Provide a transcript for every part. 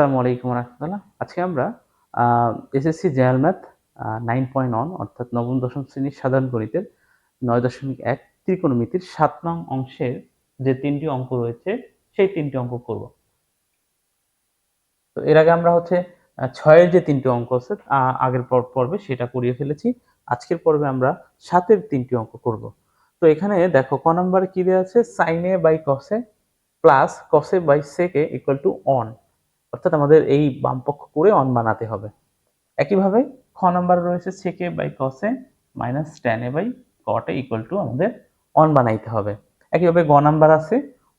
আসসালামু আলাইকুম রহমতুল্লাহ। আজকে আমরা SSC general math nine point one অর্থাৎ নবম দশম শ্রেণির সাধারণ গণিতের নয় দশমিক এক ত্রিকোণমিতির সাত নং অংশের যে তিনটি অঙ্ক রয়েছে, সেই তিনটি অঙ্ক করব। তো এর আগে আমরা হচ্ছে ছয়ের যে তিনটি অঙ্ক আছে আগের পর্বে সেটা করিয়ে ফেলেছি। আজকের পর্বে আমরা সাতের তিনটি অঙ্ক করব। তো এখানে দেখো, ক নম্বরে কি দেওয়া আছে? Sine A by cos A plus cos A by sec A equal to on অর্থাৎ আমাদের এই বামপক্ষ করে অন বানাতে হবে। একইভাবে খ নাম্বার রয়েছে sec A by cos A minus tan A by cot A equal to আমাদের অন বানাইতে হবে। একইভাবে গ নাম্বার আছে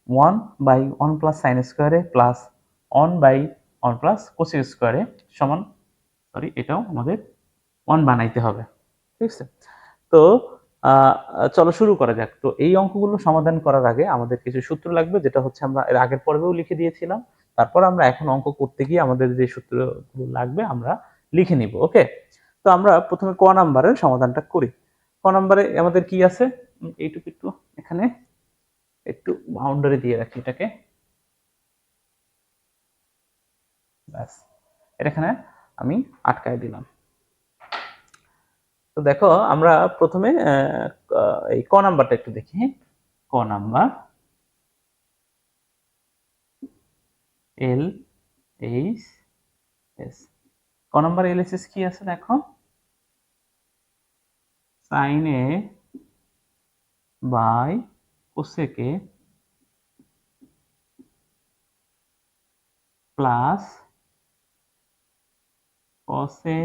one by one plus sin square A plus one by one plus cosec square A সমান sorry এটাও আমাদের one বানাইতে হবে। ঠিক আছে? তো চলো শুরু করা যাক। তো এই অঙ্কগুলো সমাধান করার আগে আমাদের কিছু সূত্র লাগবে, যেটা হচ্ছে আমরা এর আগের পর্বেও লিখে দিয়েছিলাম। তারপর আমরা এখন অঙ্ক করতে গিয়ে আমাদের যে সূত্রগুলো লাগবে আমরা লিখে নিব ওকে তো আমরা প্রথমে ক নাম্বারের সমাধানটা করি। ক নাম্বারে আমাদের কি আছে? এইটুকু একটু এখানে একটু বাউন্ডারি দিয়ে রাখি এটাকে। ব্যাস, এটা এখানে আমি আটকায় দিলাম। তো দেখো, আমরা প্রথমে এই ক নাম্বারটা একটু দেখি ক নাম্বার। এল এইচ এস ক নাম্বার এল এস এস কি আছে দেখো? Sin A by cosec A plus cos A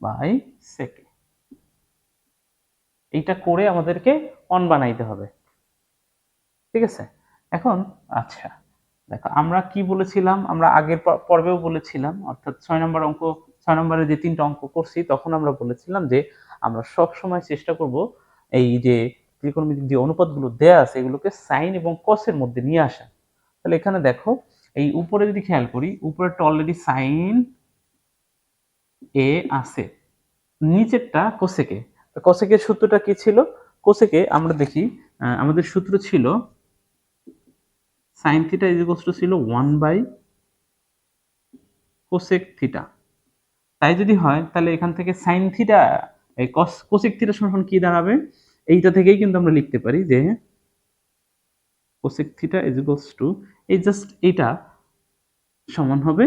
by sec A এইটা করে আমাদেরকে অন বানাইতে হবে। ঠিক আছে? এখন আচ্ছা। দেখো, আমরা কি বলেছিলাম? আমরা আগের পর্বেও বলেছিলাম, অর্থাৎ ছয় নম্বর অঙ্ক, ছয় নম্বরে যে তিনটা অঙ্ক করছি, তখন আমরা বলেছিলাম যে আমরা সব সময় চেষ্টা করব এই যে ত্রিকোণমিতিক যে অনুপাতগুলো দেয়া আছে, এগুলোকে সাইন এবং কসের মধ্যে নিয়ে আসা। তাহলে এখানে দেখো, এই উপরে যদি খেয়াল করি, উপরেরটা অলরেডি সাইন এ আছে, নিচেরটা কোসেকে। কোসেকের সূত্রটা কি ছিল? কোসেকে আমরা দেখি আমাদের সূত্র ছিল সাইন থিটা ইজ টু ছিল ওয়ান বাই কোসেক থিটা তাই যদি হয়, তাহলে এখান থেকে সাইন থিটা এই কস কোসেক থিটা সমান কি দাঁড়াবে? এইটা থেকেই কিন্তু আমরা লিখতে পারি যে কোসেক থিটা ইজ টু এই জাস্ট এইটা সমান হবে,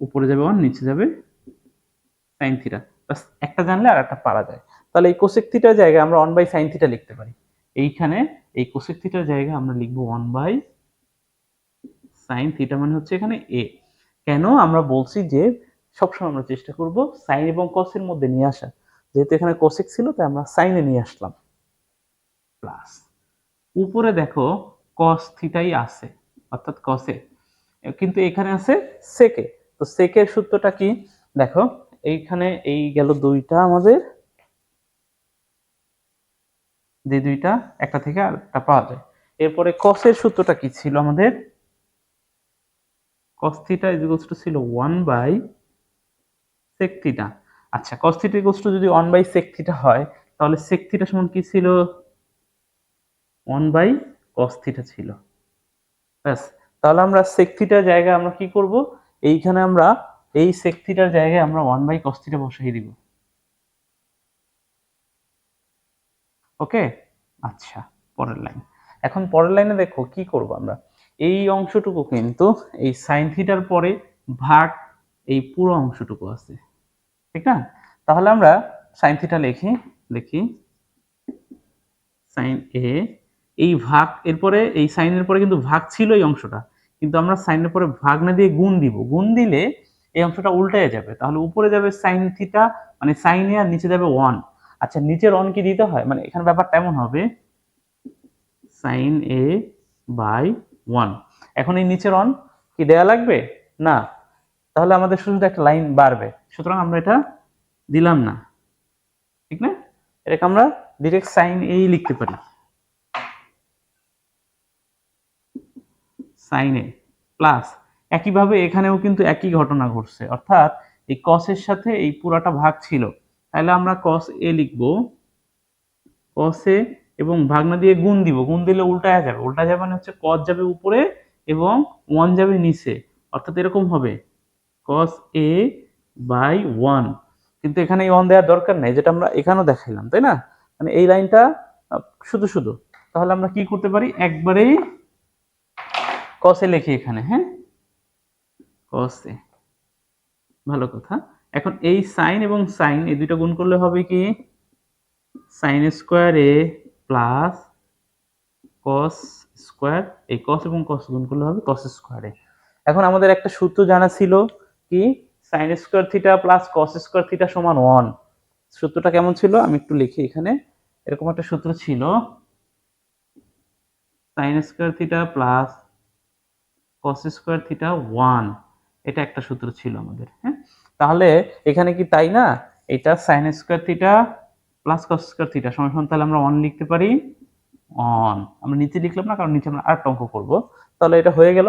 উপরে যাবে ওয়ান নিচে যাবে সাইন থিটা বাস একটা জানলে আর একটা পারা যায়। তাহলে এই কোসেক থিটার জায়গায় আমরা ওয়ান বাই সাইন থিটা লিখতে পারি। এইখানে এই কোসেক থিটার জায়গায় আমরা লিখব ওয়ান বাই সাইন থিটা মানে হচ্ছে এখানে এ কেন? আমরা বলছি যে সবসময় আমরা চেষ্টা করব সাইন এবং কসের মধ্যে নিয়ে আসা। যেহেতু এখানে কোসেক ছিল, তাই আমরা সাইনে নিয়ে আসলাম। প্লাস উপরে দেখো কস থিটাই আছে, অর্থাৎ কসে কিন্তু এখানে আছে সেকে তো সেকের সূত্রটা কি? দেখো, এইখানে এই গেল দুইটা আমাদের। যে দুইটা, একটা থেকে আরেকটা পাওয়া যায়। এরপরে কসের সূত্রটা কি ছিল আমাদের? Cos ইকুয়ালস টু ছিল 1 বাই sec আচ্ছা cos ইকুয়ালস টু যদি 1 বাই sec হয়, তাহলে sec থিটা সমান কি ছিল? 1 বাই cos ছিল। ব্যাস, তাহলে আমরা sec জায়গায় আমরা কি করব? এইখানে আমরা এই sec জায়গায় আমরা 1 বাই cos থিটা বসিয়ে দিব। ওকে আচ্ছা পরের লাইন এখন পরের লাইনে দেখো কি করব আমরা? এই অংশটুকু কিন্তু এই সাইন থিটার পরে ভাগ এই পুরো অংশটুকু আছে। ঠিক না? তাহলে আমরা সাইন থিটা লিখি লিখি সাইন এ এই ভাগ, এরপরে এই সাইনের পরে কিন্তু ভাগ ছিল এই অংশটা। কিন্তু আমরা সাইনের পরে ভাগ না দিয়ে গুণ দিব। গুণ দিলে এই অংশটা উল্টে যাবে। তাহলে উপরে যাবে সাইন থিটা মানে সাইন এ আর নিচে যাবে ওয়ান আচ্ছা নিচের অন কি দিতে হয়? মানে এখানে ব্যাপারটা এমন হবে। সাইন এ বাই ওয়ান এখন এই নিচের অন কি দেয়া লাগবে? না। তাহলে আমাদের শুধু একটা লাইন বাড়বে। সুতরাং আমরা এটা দিলাম না। ঠিক না? এটাকে আমরা ডিরেক্ট সাইন এই লিখতে পারি। Sign A. প্লাস একইভাবে এখানেও কিন্তু একই ঘটনা ঘটছে। অর্থাৎ এই কসের সাথে এই পুরাটা ভাগ ছিল। তাহলে আমরা কস এ লিখব। কস এ এবং ভাগনা দিয়ে গুণ দিব। গুণ দিলে উল্টায় যাবে। উল্টা যাবে মানে হচ্ছে কস যাবে উপরে এবং ওয়ান যাবে নিচে। অর্থাৎ এরকম হবে। কস এ বাই ওয়ান কিন্তু এখানে ওয়ান দেওয়ার দরকার নেই, যেটা আমরা এখানেও দেখাইলাম, তাই না? মানে এই লাইনটা শুধু শুধু। তাহলে আমরা কি করতে পারি? একবারেই কসে লিখি এখানে হ্যাঁ? কসে ভালো কথা। এখন এই সাইন এবং সাইন এই দুটো গুণ করলে হবে কি? Sin square A plus cos square এই কস এবং কস গুণ করলে হবে কস স্কোয়ারে এখন আমাদের একটা সূত্র জানা ছিল কি? Sin square theta plus cos square theta সমান ওয়ান সূত্রটা কেমন ছিল? আমি একটু লিখি এখানে। এরকম একটা সূত্র ছিল। Sin square theta plus cos square theta one এটা একটা সূত্র ছিল আমাদের হ্যাঁ? তাহলে এখানে কি তাই না? এটা sin square theta plus cos square theta সমান সমান তাহলে আমরা ওয়ান লিখতে পারি অন আমরা নিচে লিখলাম না, কারণ নিচে আমরা আরেকটা অঙ্ক করব। তাহলে এটা হয়ে গেল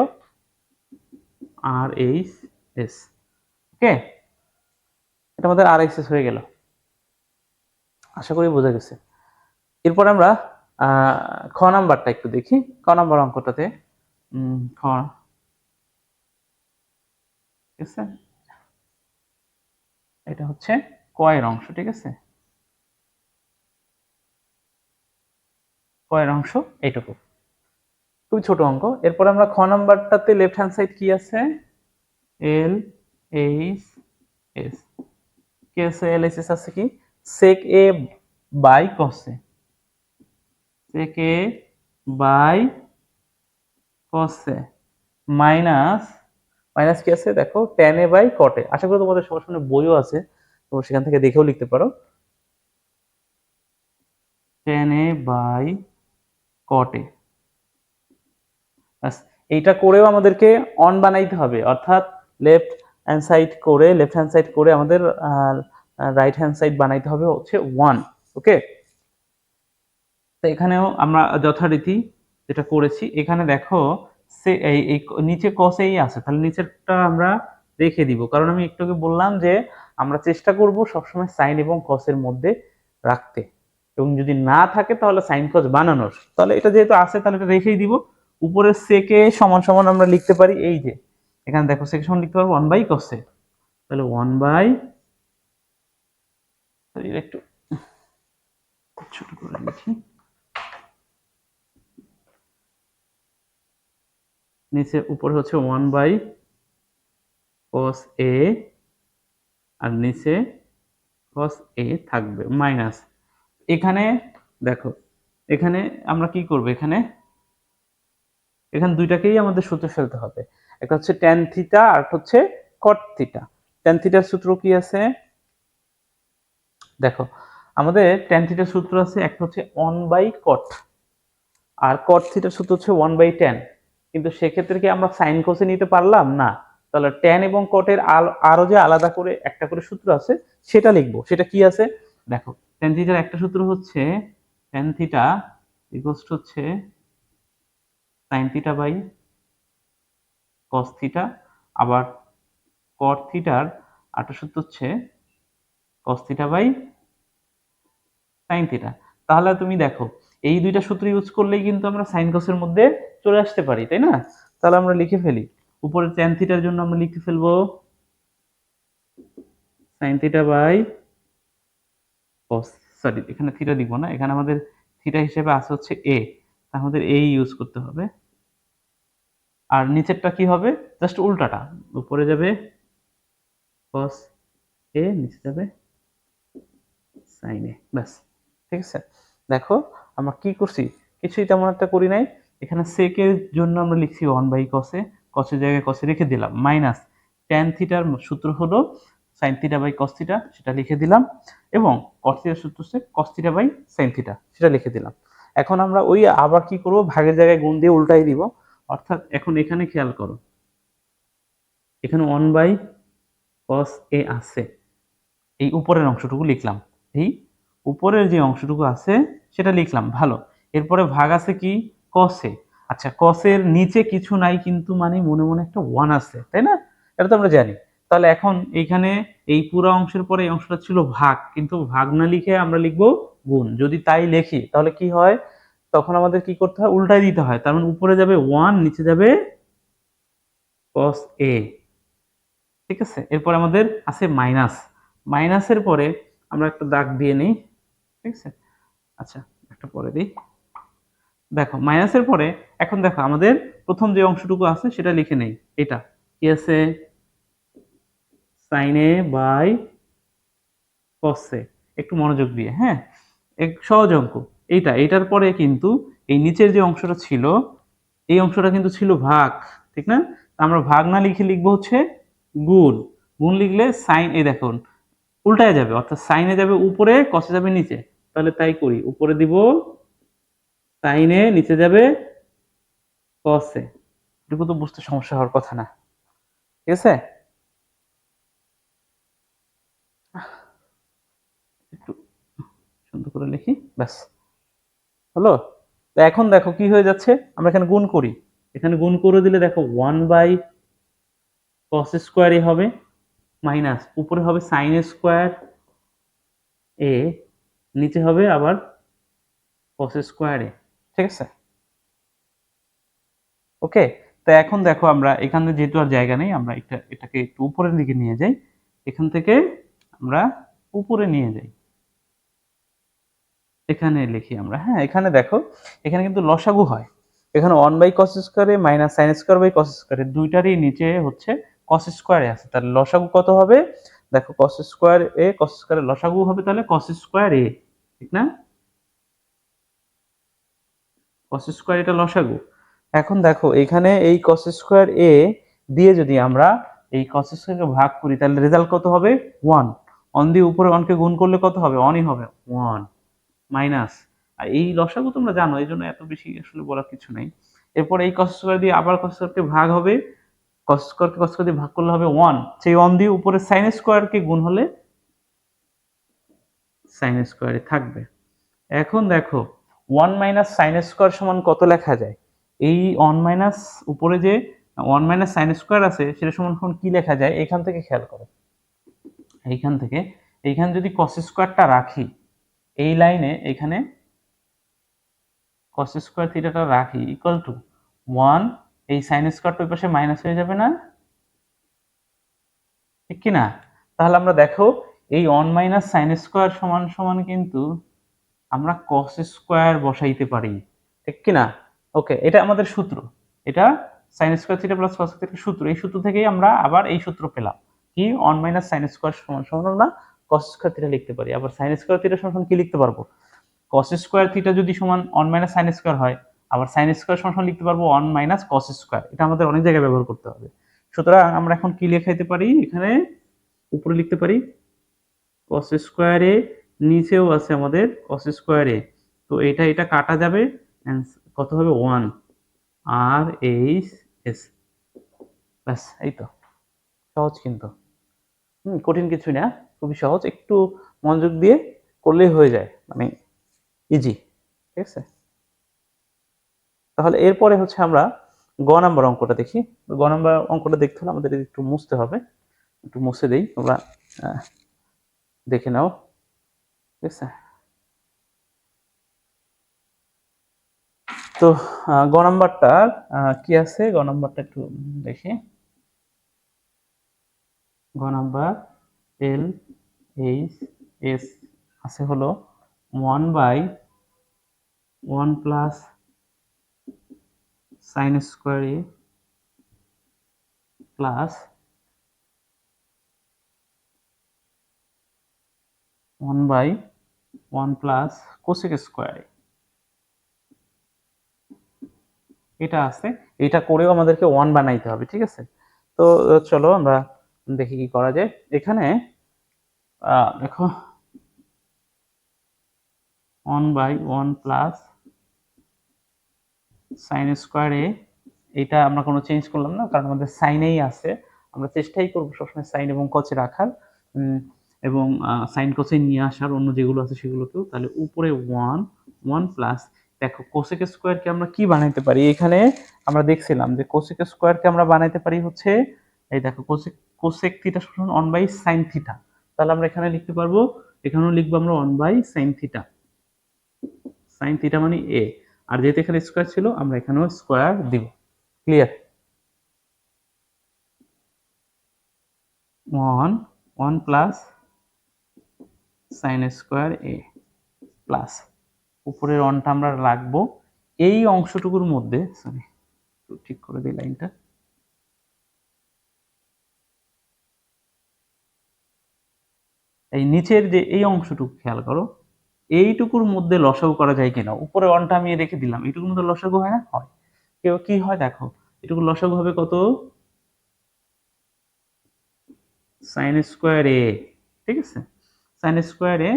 আর এইচ এস ওকে এটা আমাদের আর এস হয়ে গেল। আশা করি বোঝা গেছে। এরপর আমরা খ নাম্বারটা একটু দেখি। ক নাম্বার অঙ্কটাতে খ। ঠিক আছে? এটা হচ্ছে কয়ের অংশ, ঠিক আছে? কয়ের অংশ এইটুকু। খুবই ছোট অঙ্ক। এরপর আমরা খ নাম্বারটাতে লেফট হ্যান্ড সাইড কি আছে? এল এইচ এস কি আছে? এল এইচ এস আছে কি? Sec A by cos A sec A by cos A minus minus কি আছে? দেখো টেন এ বাই কটে আশা করি তোমাদের সবার সামনে বইও আছে, তোমরা সেখান থেকে দেখেও লিখতে পারো। টেন এ বাই কটে এইটা করেও আমাদেরকে অন বানাইতে হবে। অর্থাৎ লেফট হ্যান্ড সাইড করে লেফট হ্যান্ড সাইড করে আমাদের রাইট হ্যান্ড সাইড বানাইতে হবে হচ্ছে ওয়ান ওকে তো এখানেও আমরা যথারীতি যেটা করেছি, এখানে দেখো, সে এই নিচে কসেই আছে, তাহলে নিচেরটা আমরা রেখে দিব। কারণ আমি একটুকে বললাম যে আমরা চেষ্টা করব সবসময় সাইন এবং কসের মধ্যে রাখতে। এবং যদি না থাকে তাহলে সাইন কস বানানোর। তাহলে এটা যেহেতু আছে, তাহলে এটা রেখেই দিব। উপরের সেকে সমান সমান আমরা লিখতে পারি এই যে। এখানে দেখো সেকে সমান লিখতে পারব ওয়ান বাই কসে তাহলে ওয়ান বাই একটু ছোট করে লিখি। নিচে উপরে হচ্ছে ওয়ান বাই কস এ আর নিচে কস এ থাকবে মাইনাস এখানে, দেখো, এখানে আমরা কি করব? এখানে এখানে দুইটাকেই আমাদের সূত্র ফেলতে হবে। একটা হচ্ছে ট্যান থিটা আর হচ্ছে কট থিটা ট্যান থিটার সূত্র কি আছে? দেখো, আমাদের ট্যান থিটার সূত্র আছে, একটা হচ্ছে ওয়ান বাই কট আর কট থিটার সূত্র হচ্ছে ওয়ান বাই ট্যান কিন্তু সেক্ষেত্রে কি আমরা সাইন কোসে নিতে পারলাম? না। তাহলে ট্যান এবং কটের আরও যে আলাদা করে একটা করে সূত্র আছে, সেটা লিখব। সেটা কি আছে? দেখো ট্যান থিটার একটা সূত্র হচ্ছে ট্যান থিটা ইকুয়ালস হচ্ছে sin theta by cos theta আবার কট থিটার আরেকটা সূত্র হচ্ছে cos theta by sin theta তাহলে তুমি দেখো, এই দুইটা সূত্র ইউজ করলেই কিন্তু আমরা সাইন কসের মধ্যে চলে আসতে পারি, তাই না? তাহলে আমরা লিখে ফেলি। উপরে ট্যান থিটার জন্য আমরা লিখে ফেলব sin theta by cos sorry এখানে থিটা দিব না, এখানে আমাদের থিটা হিসেবে আছে হচ্ছে এ আমাদের এই ইউজ করতে হবে। আর নিচেরটা কি হবে? জাস্ট উল্টাটা, উপরে যাবে কস এ নিচে যাবে সাইন এ ব্যাস, ঠিক আছে? দেখো, আমরা কি করছি? কিছুই তেমন একটা করি নাই। এখানে সেকের জন্য আমরা লিখছি ওয়ান বাই কসে কসের জায়গায় কসে রেখে দিলাম। মাইনাস ট্যান থিটার সূত্র হলো sin theta by cos theta সেটা লিখে দিলাম। এবং কস সূত্র হচ্ছে cos theta by sin theta সেটা লিখে দিলাম। এখন আমরা ওই আবার কি করব? ভাগের জায়গায় গুণ দিয়ে উল্টাই দিব। অর্থাৎ এখন এখানে খেয়াল করো। এখানে ওয়ান বাই কস এ আছে। এই উপরের অংশটুকু লিখলাম। এই উপরের যে অংশটুকু আছে, সেটা লিখলাম। ভালো। এরপরে ভাগ আছে কি? কসে আচ্ছা কসের নিচে কিছু নাই, কিন্তু মানে মনে মনে একটা ওয়ান আছে, তাই না? এটা তো আমরা জানি। তাহলে এখন এইখানে এই পুরো অংশের পরে এই অংশটা ছিল ভাগ। কিন্তু ভাগ না লিখে আমরা লিখব গুণ। যদি তাই লিখি, তাহলে কি হয়? তখন আমাদের কি করতে হয়? উল্টাই দিতে হয়। তার মানে উপরে যাবে ওয়ান নিচে যাবে কস এ ঠিক আছে? এরপর আমাদের আছে মাইনাস মাইনাসের পরে আমরা একটা দাগ দিয়ে নিই। ঠিক আছে? আচ্ছা একটা পরে দিই। দেখো মাইনাসের পরে এখন দেখো, আমাদের প্রথম যে অংশটুকু আছে, সেটা লিখে নেই। এটা কি আছে? সাইনে বাই কসে একটু মনোযোগ দিয়ে হ্যাঁ? এক, সহজ অঙ্ক। এইটা এটার পরে কিন্তু এই নিচের যে অংশটা ছিল, এই অংশটা কিন্তু ছিল ভাগ, ঠিক না? আমরা ভাগ না লিখে লিখব হচ্ছে গুণ। গুণ লিখলে সাইন এই দেখুন, উল্টায় যাবে, অর্থাৎ সাইনে যাবে উপরে কসে যাবে নিচে। তাহলে তাই করি, উপরে দিব সাইনে নিচে যাবে কসে এটুকু তো বুঝতে সমস্যা হওয়ার কথা না। ঠিক আছে একটু সুন্দর করে লিখি, ব্যাস। হলো? তো এখন দেখো কি হয়ে যাচ্ছে? আমরা এখানে গুণ করি। এখানে গুণ করে দিলে দেখো ওয়ান বাই কস স্কোয়ারই হবে মাইনাস, উপরে হবে সাইন স্কোয়ার এ, নিচে হবে আবার কস স্কোয়ার ঠিক আছে? ওকে? তো এখন দেখো আমরা এখানে যেহেতু আর জায়গা নেই, আমরা এটা এটাকে একটু উপরের দিকে নিয়ে যাই। এখান থেকে আমরা উপরে নিয়ে যাই। এখানে লিখি আমরা। হ্যাঁ এখানে দেখো, এখানে কিন্তু লসাগু হয়। এখানে one by cos square A minus sin square by cos square A দুইটারই নিচে হচ্ছে কস স্কোয়ারে আছে। তাহলে লসাগু কত হবে? দেখো কস স্কোয়ার এ কস স্কোয়ারে লসাগু হবে তাহলে কস স্কোয়ার এ, ঠিক না? কস স্কোয়ার এটা লসাগু। এখন দেখো, এখানে এই কস স্কোয়ার এ দিয়ে যদি আমরা এই কস স্কোয়ারকে ভাগ করি, তাহলে রেজাল্ট কত হবে? ওয়ান অন দিয়ে উপরে ওয়ানকে গুণ করলে কত হবে? অনই হবে ওয়ান মাইনাস। আর এই লসাগু তোমরা জানো, এই জন্য এত বেশি আসলে বলার কিছু নাই। এরপর এই কস স্কোয়ার দিয়ে আবার কস স্কোয়ারকে ভাগ হবে। কস স্কোয়ার দিয়ে ভাগ করলে হবে ওয়ান সেই ওয়ান দিয়ে উপরে সাইন স্কোয়ারকে গুণ হলে সাইন স্কোয়ারে থাকবে। এখন দেখো ওয়ান মাইনাস সাইন স্কোয়ার সমান কত লেখা যায়? এই ওয়ান মাইনাস উপরে যে ওয়ান মাইনাস সাইন স্কোয়ার আছে, সেটা সমান সমান কি লেখা যায়? এখান থেকে খেয়াল করো। এইখান থেকে, এইখানে যদি কস স্কোয়ারটা রাখি এই লাইনে এখানে কস স্কোয়ার থিটাটা রাখি ইকুয়াল টু ওয়ান এই সাইন স্কোয়ারটা ওই পাশে মাইনাস হয়ে যাবে না? ঠিক কি না? তাহলে আমরা দেখো, এই ওয়ান মাইনাস সাইন স্কোয়ার সমান সমান কিন্তু আমরা কস স্কোয়ার বসাইতে পারি। ঠিক কি না? ওকে এটা আমাদের সূত্র। এটা sin square theta plus cos theta সূত্র। এই সূত্র থেকেই আমরা আবার এই সূত্র পেলাম। কি? ওয়ান মাইনাস সাইন স্কোয়ার সমান সমান আমরা কস স্কোয়ার থিটা লিখতে পারি। আবার সাইন স্কোয়ার থিটা সমান কি লিখতে পারব? কস স্কোয়ার থিটা যদি সমান ওয়ান মাইনাস সাইন স্কোয়ার হয়, আবার সাইন স্কোয়ার সমান লিখতে পারব ওয়ান মাইনাস কস স্কোয়ার এটা আমাদের অনেক জায়গায় ব্যবহার করতে হবে। সুতরাং আমরা এখন কি লেখাইতে পারি? এখানে উপরে লিখতে পারি কস স্কোয়ারে নিচেও আছে আমাদের কস স্কোয়ারে তো এটা এটা কাটা যাবে কত হবে? ওয়ান আর এইচ এস ব্যাস, এই তো। সহজ কিন্তু। হুম, কঠিন কিছু না। খুবই সহজ, একটু মনোযোগ দিয়ে করলেই হয়ে যায় মানে ইজি ঠিক আছে? তাহলে এরপরে হচ্ছে আমরা গ নাম্বার অঙ্কটা দেখি। গ নাম্বার অঙ্কটা দেখতে হলে আমাদের একটু মুছতে হবে, একটু মুছে দেই, তোমরা দেখে নাও, ঠিক আছে? তো গ নাম্বারটার কি আছে? গ নাম্বারটা একটু দেখি। গ নাম্বার এল এইচ এস আছে হলো one by one plus sin square A plus one by one plus cosec square এটা আছে, এটা করেও আমাদেরকে ওয়ান বানাইতে হবে, ঠিক আছে? তো, চলো আমরা দেখি কি করা যায়। এখানে দেখো one by one plus sin square এটা আমরা কোনো চেঞ্জ করলাম না, কারণ আমাদের সাইনেই আছে। আমরা চেষ্টাই করব সবসময় সাইন এবং কচে রাখার। এবং সাইন কচে নিয়ে আসার অন্য যেগুলো আছে সেগুলোকেও। তাহলে উপরে ওয়ান ওয়ান প্লাস দেখো কোসেক স্কোয়ারকে আমরা কি বানাইতে পারি? এখানে আমরা দেখছিলাম যে কোসেক স্কোয়ারকে আমরা বানাইতে পারি হচ্ছে, এই দেখো কোসেক কোসেক থিটা সমান ওয়ান বাই সাইন থিটা তাহলে আমরা এখানে লিখতে পারব, এখানেও লিখব আমরা one by sin theta sin theta মানে এ আর যেহেতু এখানে স্কোয়ার ছিল, আমরা এখানেও স্কোয়ার দিব। Clear one one plus sin square A plus উপরের অনটা আমরা রাখব। এই অংশটুকুর মধ্যে সরি ঠিক করে দিই লাইনটা। এই নিচের যে এই অংশটুকু খেয়াল করো, এইটুকুর মধ্যে লসাগু করা যায় কিনা? উপরে অনটা আমি রেখে দিলাম। এইটুকুর মধ্যে লসাগু হয় না? হয়। কেউ কি হয়? দেখো এটুকু লসাগু হবে কত? সাইন স্কোয়ার এ ঠিক আছে? সাইন স্কোয়ার এ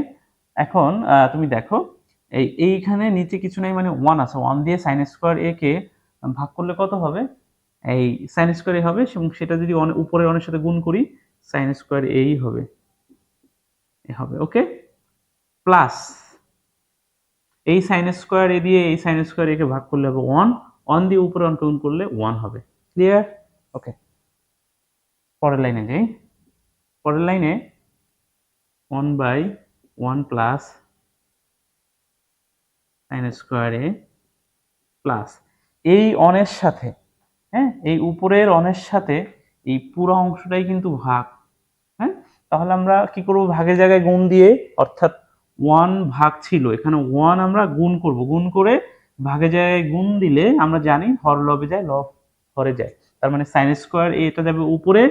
এখন তুমি দেখো, এই, এইখানে নিচে কিছু নাই মানে ওয়ান আছে। ওয়ান দিয়ে সাইন স্কোয়ার এ কে ভাগ করলে কত হবে? এই সাইন স্কোয়ার এ হবে এবং সেটা যদি উপরে অনেক সাথে গুণ করি সাইন স্কোয়ার এই হবে। হবে ওকে প্লাস এই সাইন স্কোয়ার এ দিয়ে এই সাইন স্কোয়ার একে ভাগ করলে হবে ওয়ান ওয়ান দিয়ে উপরে গুণ করলে ওয়ান হবে ক্লিয়ার ওকে পরের লাইনে যাই, পরের লাইনে one by one plus sin square A plus এই অনের সাথে হ্যাঁ? এই উপরের অনের সাথে এই পুরো অংশটাই কিন্তু ভাগ তাহলে আমরা কি করব? ভাগের জায়গায় গুণ দিয়ে, অর্থাৎ ওয়ান ভাগ ছিল, এখানে ওয়ান আমরা গুণ করব। গুণ করে ভাগের জায়গায় গুণ দিলে আমরা জানি হর লবে যায়, লব হরে যায়। তার মানে সাইন স্কোয়ার এটা যাবে উপরে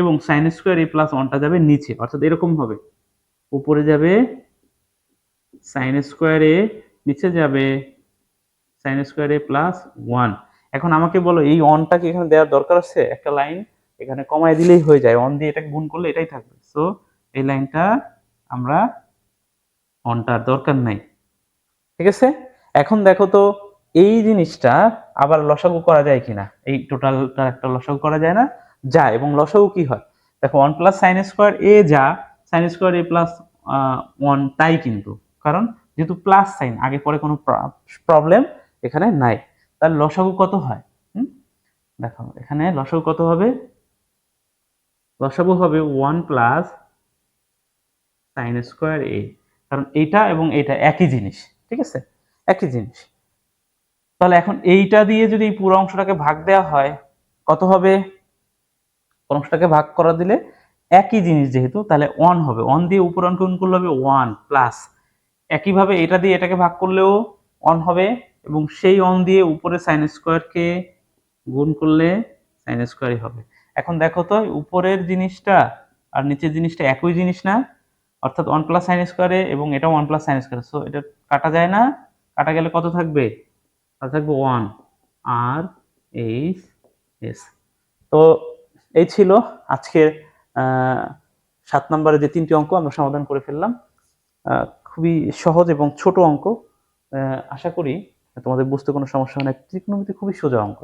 এবং সাইন স্কোয়ার এ প্লাস ওয়ানটা যাবে নিচে। অর্থাৎ এরকম হবে। উপরে যাবে সাইন স্কোয়ার এ নিচে যাবে sin square A plus one এখন আমাকে বলো, এই অনটাকে এখানে দেওয়ার দরকার আছে? একটা লাইন এখানে কমায় দিলেই হয়ে যায়। অন দিয়ে এটাকে গুণ করলে এটাই থাকবে। সো এই লাইনটা আমরা অনটার দরকার নাই। ঠিক আছে? এখন দেখো তো এই জিনিসটা আবার লসাগু করা যায় কিনা? এই টোটালটা একটা লসাগু করা যায় না? যায়, এবং লসাগু কি হয়? দেখো one plus sin square A যা sin square A plus one তাই কিন্তু। কারণ যেহেতু প্লাস সাইন আগে পরে কোনো প্রবলেম এখানে নাই। তার লসাগু কত হয়? দেখো, এখানে লসাগু কত হবে? লসাগু হবে one plus sin square A কারণ এইটা এবং এটা একই জিনিস, ঠিক আছে? একই জিনিস। তাহলে এখন এইটা দিয়ে যদি পুরো অংশটাকে ভাগ দেওয়া হয়, কত হবে? অংশটাকে ভাগ করা দিলে একই জিনিস যেহেতু, তাহলে ওয়ান হবে। ওয়ান দিয়ে উপর অঙ্ক গুণ করলে হবে ওয়ান প্লাস একইভাবে এটা দিয়ে এটাকে ভাগ করলেও অন হবে এবং সেই অন দিয়ে উপরে সাইন স্কোয়ারকে গুণ করলে সাইন স্কোয়ারই হবে। এখন দেখো তো, উপরের জিনিসটা আর নিচের জিনিসটা একই জিনিস না। অর্থাৎ ওয়ান প্লাস সাইন স্কোয়ারে এবং এটা one plus sin square so এটা কাটা যায় না। কাটা গেলে কত থাকবে? থাকবে ওয়ান আর এইচ এস তো, এই ছিল আজকের সাত নম্বরে যে তিনটি অঙ্ক আমরা সমাধান করে ফেললাম। খুবই সহজ এবং ছোট অঙ্ক। আশা করি তোমাদের বুঝতে কোনো সমস্যা হয় না। ত্রিকোণমিতি খুবই সোজা অঙ্ক।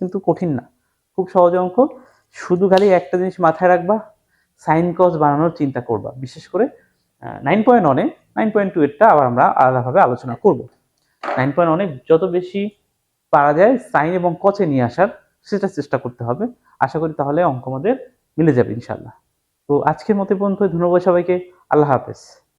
কিন্তু কঠিন না। খুব সহজ অঙ্ক। শুধু খালি একটা জিনিস মাথায় রাখবা, সাইন কস বানানোর চিন্তা করবা। বিশেষ করে নাইন পয়েন্ট ওয়ানে নাইন পয়েন্ট টু এরটা আবার আমরা আলাদাভাবে আলোচনা করব। নাইন পয়েন্ট ওয়ানে যত বেশি পারা যায়, সাইন এবং কচে নিয়ে আসার সেটা চেষ্টা করতে হবে। আশা করি তাহলে অঙ্ক আমাদের মিলে যাবে ইনশাল্লাহ তো আজকের মতো পর্যন্ত ধন্যবাদ সবাইকে। আল্লাহ হাফেজ।